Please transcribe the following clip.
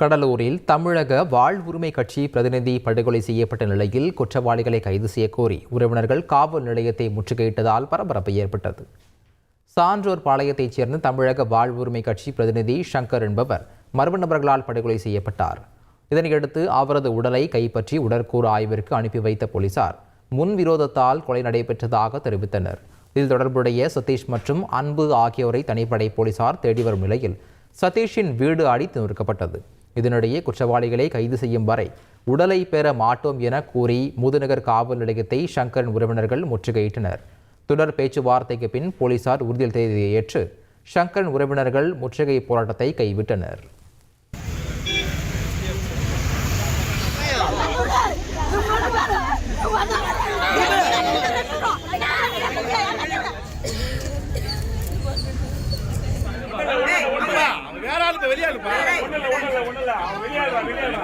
கடலூரில் தமிழக வாழ்வுரிமை கட்சி பிரதிநிதி படுகொலை செய்யப்பட்ட நிலையில் குற்றவாளிகளை கைது செய்யக்கோரி உறவினர்கள் காவல் நிலையத்தை முற்றுகையிட்டதால் பரபரப்பு ஏற்பட்டது. சான்றோர் பாளையத்தைச் சேர்ந்த தமிழக வாழ்வுரிமை கட்சி பிரதிநிதி ஷங்கர் என்பவர் மர்ம நபர்களால் படுகொலை செய்யப்பட்டார். இதனையடுத்து அவரது உடலை கைப்பற்றி உடற்கூறு ஆய்விற்கு அனுப்பி வைத்த போலீசார் முன்விரோதத்தால் கொலை நடைபெற்றதாக தெரிவித்தனர். இதில் தொடர்புடைய சதீஷ் மற்றும் அன்பு ஆகியோரை தனிப்படை போலீசார் தேடி வரும் நிலையில் சதீஷின் வீடு அடித்து நொறுக்கப்பட்டது. இதனிடையே குற்றவாளிகளை கைது செய்யும் வரை உடலை பெற மாட்டோம் என கூறி முதுநகர் காவல் நிலையத்தை சங்கரின் உறவினர்கள் முற்றுகையிட்டனர். தொடர் பேச்சுவார்த்தைக்கு பின் போலீசார் உறுதியில் தேதியை ஏற்று சங்கரின் உறவினர்கள் முற்றுகை போராட்டத்தை கைவிட்டனர். வேற ஆளுக்கு வெளியாளுப்பா